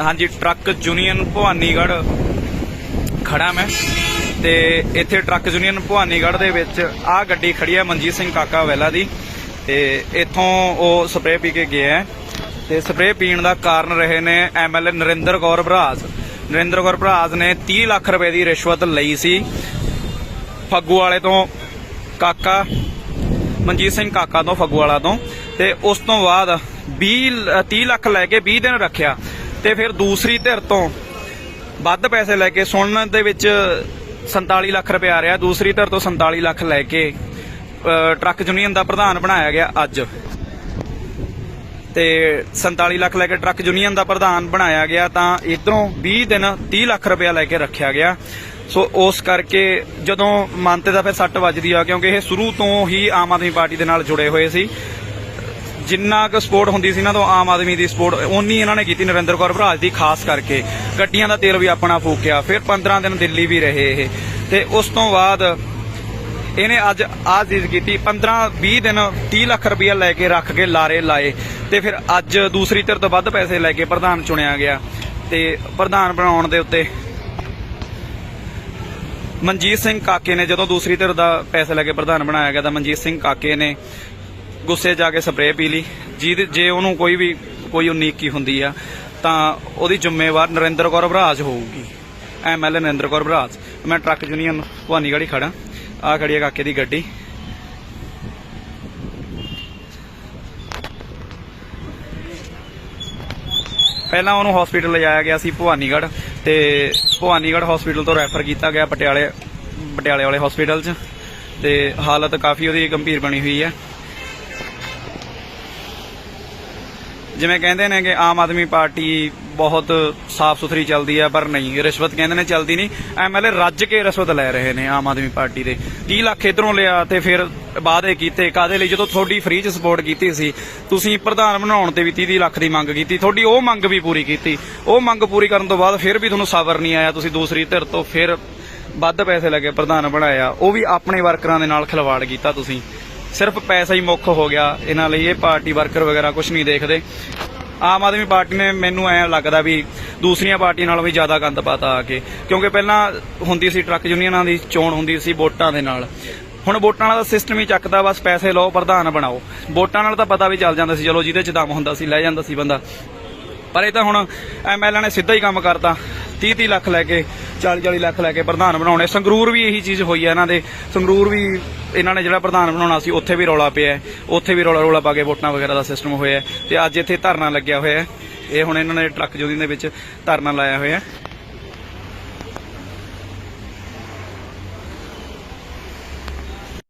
ਹਾਂਜੀ, truck union Bhawanigarh ਖੜਾ ਮੈਂ ਤੇ ਇੱਥੇ ਟਰੱਕ ਯੂਨੀਅਨ ਭਵਾਨੀਗੜ੍ਹ ਦੇ ਵਿੱਚ ਆਹ ਗੱਡੀ ਖੜੀ ਹੈ ਮਨਜੀਤ ਸਿੰਘ ਕਾਕਾ ਵੈਲਾ ਦੀ ਤੇ ਇੱਥੋਂ ਉਹ ਸਪਰੇਅ ਪੀ ਕੇ ਗਿਆ ਹੈ ਤੇ ਸਪਰੇਅ ਪੀਣ ਦਾ ਕਾਰਨ ਰਹੇ ਨੇ ਐਮਐਲਏ ਨਰਿੰਦਰ ਕੌਰ ਭਰਾਜ ਨਰਿੰਦਰ ਕੌਰ ਭਰਾਜ ਨੇ 30 ਲੱਖ ਰੁਪਏ ਦੀ ਰਿਸ਼ਵਤ ਲਈ ਸੀ। ਫੱਗੂ ਵਾਲੇ ਤੋਂ ਕਾਕਾ, ਮਨਜੀਤ ਸਿੰਘ ਕਾਕਾ ਤੋਂ ਫੱਗੂ ਵਾਲਾ ਤੋਂ ਤੇ ਉਸ ਤੋਂ ਬਾਅਦ 20 ਲ- 30 ਲੱਖ ਲੈ ਕੇ 20 ਦਿਨ ਰੱਖਿਆ। ਤੇ ਫਿਰ ਦੂਸਰੀ ਧਿਰ ਤੋਂ ਵੱਧ ਪੈਸੇ ਲੈ ਕੇ ਸੁਣਨ ਦੇ ਵਿੱਚ 47 ਲੱਖ ਰੁਪਏ ਆ ਰਿਹਾ। ਦੂਸਰੀ ਧਿਰ ਤੋਂ 47 ਲੱਖ ਲੈ ਕੇ ਟਰੱਕ ਯੂਨੀਅਨ ਦਾ ਪ੍ਰਧਾਨ ਬਣਾਇਆ ਗਿਆ ਅੱਜ। ਤੇ 47 ਲੱਖ ਲੈ ਕੇ ਟਰੱਕ ਯੂਨੀਅਨ ਦਾ ਪ੍ਰਧਾਨ ਬਣਾਇਆ ਗਿਆ ਤਾਂ ਇਧਰੋਂ 20 ਦਿਨ 30 ਲੱਖ ਰੁਪਇਆ ਲੈ ਕੇ ਰੱਖਿਆ ਗਿਆ। ਸੋ ਉਸ ਕਰਕੇ ਜਦੋਂ ਮਨ ਦਾ ਫਿਰ ਸੱਟ ਵੱਜਦੀ ਆ, ਕਿਉਂਕਿ ਇਹ ਸ਼ੁਰੂ ਤੋਂ ਹੀ ਆਮ ਆਦਮੀ ਪਾਰਟੀ ਦੇ ਨਾਲ ਜੁੜੇ ਹੋਏ ਸੀ। ਜਿੰਨਾ ਕੁ ਸਪੋਰਟ ਹੁੰਦੀ ਸੀ ਇਹਨਾਂ ਤੋਂ ਆਮ ਆਦਮੀ ਦੀ ਸਪੋਰਟ ਓਨੀ ਇਹਨਾਂ ਨੇ ਕੀਤੀ ਨਰਿੰਦਰ ਕੌਰ ਭਰਾਜ ਦੀ, ਖਾਸ ਕਰਕੇ। ਗੱਡੀਆਂ ਦਾ ਤੇਲ ਵੀ ਆਪਣਾ ਫੂਕਿਆ, ਫਿਰ 15 ਦਿਨ ਦਿੱਲੀ ਵੀ ਰਹੇ ਇਹ। ਤੇ ਉਸ ਤੋਂ ਬਾਅਦ ਇਹਨੇ ਅੱਜ ਆਹ ਚੀਜ਼ ਕੀਤੀ 15 20 ਦਿਨ 30 ਲੱਖ ਰੁਪਇਆ ਲੈ ਕੇ ਰੱਖ ਕੇ ਲਾਰੇ ਲਾਏ। ਤੇ ਫਿਰ ਅੱਜ ਦੂਸਰੀ ਧਿਰ ਤੋਂ ਵੱਧ ਪੈਸੇ ਲੈ ਕੇ ਪ੍ਰਧਾਨ ਚੁਣਿਆ ਗਿਆ। ਤੇ ਪ੍ਰਧਾਨ ਬਣਾਉਣ ਦੇ ਉੱਤੇ ਮਨਜੀਤ ਸਿੰਘ ਕਾਕੇ ਨੇ ਜਦੋਂ ਦੂਸਰੀ ਧਿਰ ਦਾ ਪੈਸੇ ਲੈ ਕੇ ਪ੍ਰਧਾਨ ਬਣਾਇਆ ਗਿਆ ਤਾਂ ਮਨਜੀਤ ਸਿੰਘ ਕਾਕੇ ਨੇ ਗੁੱਸੇ ਜਾ ਕੇ ਸਪਰੇਅ ਪੀ ਲਈ। ਜਿਹਦੇ ਜੇ ਉਹਨੂੰ ਕੋਈ ਵੀ ਕੋਈ ਉਨੀਕੀ ਹੁੰਦੀ ਆ, ਤਾਂ ਉਹਦੀ ਜ਼ਿੰਮੇਵਾਰ ਨਰਿੰਦਰ ਕੌਰ ਬਰਾਜ ਹੋਊਗੀ। ਐਮਐਲਏ ਨਰਿੰਦਰ ਕੌਰ ਬਰਾਜ। ਮੈਂ ਟਰੱਕ ਯੂਨੀਅਨ ਭਵਾਨੀਗੜ੍ਹ ਹੀ ਖੜਾ ਆ ਖੜੀ ਆ ਕਾਕੇ ਦੀ ਗੱਡੀ। ਪਹਿਲਾਂ ਉਹਨੂੰ ਹਸਪੀਟਲ ਲਿਜਾਇਆ ਗਿਆ ਸੀ ਭਵਾਨੀਗੜ੍ਹ ਤੇ ਭਵਾਨੀਗੜ੍ਹ ਹਸਪੀਟਲ ਤੋਂ ਰੈਫਰ ਕੀਤਾ ਗਿਆ ਪਟਿਆਲੇ ਪਟਿਆਲੇ ਵਾਲੇ ਹਸਪੀਟਲ 'ਚ। ਤੇ ਹਾਲਤ ਕਾਫੀ ਉਹਦੀ ਗੰਭੀਰ ਬਣੀ ਹੋਈ ਹੈ ਜਿਵੇਂ ਕਹਿੰਦੇ ਨੇ ਕਿ ਆਮ ਆਦਮੀ ਪਾਰਟੀ ਬਹੁਤ ਸਾਫ਼ ਸੁਥਰੀ ਚੱਲਦੀ ਹੈ ਪਰ ਨਹੀਂ, ਰਿਸ਼ਵਤ ਕਹਿੰਦੇ ਨੇ ਚੱਲਦੀ ਨਹੀਂ। ਐਮਐਲਏ ਰੱਜ ਕੇ ਰਿਸ਼ਵਤ ਲੈ ਰਹੇ ਨੇ ਆਮ ਆਦਮੀ ਪਾਰਟੀ ਦੇ। 30 ਲੱਖ ਇਧਰੋਂ ਲਿਆ ਤੇ ਫਿਰ ਵਾਅਦੇ ਕੀਤੇ ਕਾਦੇ ਲਈ? ਜਦੋਂ ਤੁਹਾਡੀ ਫ੍ਰੀ ਚ ਸਪੋਰਟ ਕੀਤੀ ਸੀ, ਤੁਸੀਂ ਪ੍ਰਧਾਨ ਬਣਾਉਣ ਤੇ ਵੀ 30 ਲੱਖ ਦੀ ਮੰਗ ਕੀਤੀ, ਤੁਹਾਡੀ ਉਹ ਮੰਗ ਵੀ ਪੂਰੀ ਕੀਤੀ। ਉਹ ਮੰਗ ਪੂਰੀ ਕਰਨ ਤੋਂ ਬਾਅਦ ਫਿਰ ਵੀ ਤੁਹਾਨੂੰ ਸਬਰ ਨਹੀਂ ਆਇਆ, ਤੁਸੀਂ ਦੂਸਰੀ ਧਿਰ ਤੋਂ ਫਿਰ ਵੱਧ ਪੈਸੇ ਲੱਗੇ ਪ੍ਰਧਾਨ ਬਣਾਇਆ। ਉਹ ਵੀ ਆਪਣੇ ਵਰਕਰਾਂ ਦੇ ਨਾਲ ਖਿਲਵਾੜ ਕੀਤਾ ਤੁਸੀਂ। ਸਿਰਫ ਪੈਸਾ ਹੀ ਮੁੱਖ ਹੋ ਗਿਆ। ਇਹਨਾਂ ਲਈ ਇਹ ਪਾਰਟੀ ਵਰਕਰ ਵਗੈਰਾ ਕੁਝ ਨਹੀਂ ਦੇਖਦੇ। ਆਮ ਆਦਮੀ ਪਾਰਟੀ ਨੇ ਮੈਨੂੰ ਐਂ ਲੱਗਦਾ ਵੀ ਦੂਸਰੀਆਂ ਪਾਰਟੀਆਂ ਨਾਲੋਂ ਵੀ ਜ਼ਿਆਦਾ ਗੰਦ ਪਾਤਾ ਆ ਕੇ। ਕਿਉਂਕਿ ਪਹਿਲਾਂ ਹੁੰਦੀ ਸੀ ਟਰੱਕ ਯੂਨੀਅਨਾਂ ਦੀ ਚੋਣ ਹੁੰਦੀ ਸੀ ਵੋਟਾਂ ਦੇ ਨਾਲ। ਹੁਣ ਵੋਟਾਂ ਵਾਲਾ ਸਿਸਟਮ ਹੀ ਚੱਕਦਾ, ਬਸ ਪੈਸੇ ਲਓ, ਪ੍ਰਧਾਨ ਬਣਾਓ। ਵੋਟਾਂ ਨਾਲ ਤਾਂ ਪਤਾ ਵੀ ਚੱਲ ਜਾਂਦਾ ਸੀ, ਚਲੋ ਜਿਹਦੇ ਚ ਦਮ ਹੁੰਦਾ ਸੀ, ਲੈ ਜਾਂਦਾ ਸੀ ਬੰਦਾ। ਪਰ ਇਹ ਤਾਂ ਹੁਣ ਐਮਐਲਏ ਨੇ ਸਿੱਧਾ ਹੀ ਕੰਮ ਕਰਤਾ। 30 30 ਲੱਖ ਲੈ ਕੇ 40 40 ਲੱਖ ਲੈ ਕੇ ਪ੍ਰਧਾਨ ਬਣਾਉਣੇ। ਸੰਗਰੂਰ ਵੀ ਇਹੀ ਚੀਜ਼ ਹੋਈ ਹੈ ਇਹਨਾਂ ਦੇ। ਸੰਗਰੂਰ ਵੀ ਇਹਨਾਂ ਨੇ ਜਿਹੜਾ ਪ੍ਰਧਾਨ ਬਣਾਉਣਾ ਸੀ, ਉੱਥੇ ਵੀ ਰੌਲਾ ਪਿਆ ਉੱਥੇ ਵੀ ਰੌਲਾ ਰੌਲਾ ਪਾ ਕੇ ਵੋਟਾਂ ਵਗੈਰਾ ਦਾ ਸਿਸਟਮ ਹੋਇਆ ਹੈ। ਤੇ ਅੱਜ ਇੱਥੇ ਧਰਨਾ ਲੱਗਿਆ ਹੋਇਆ ਇਹ ਹੁਣ ਇਹਨਾਂ ਨੇ ਟਰੱਕ ਜੋਦੀ ਦੇ ਵਿੱਚ ਧਰਨਾ ਲਾਇਆ ਹੋਇਆ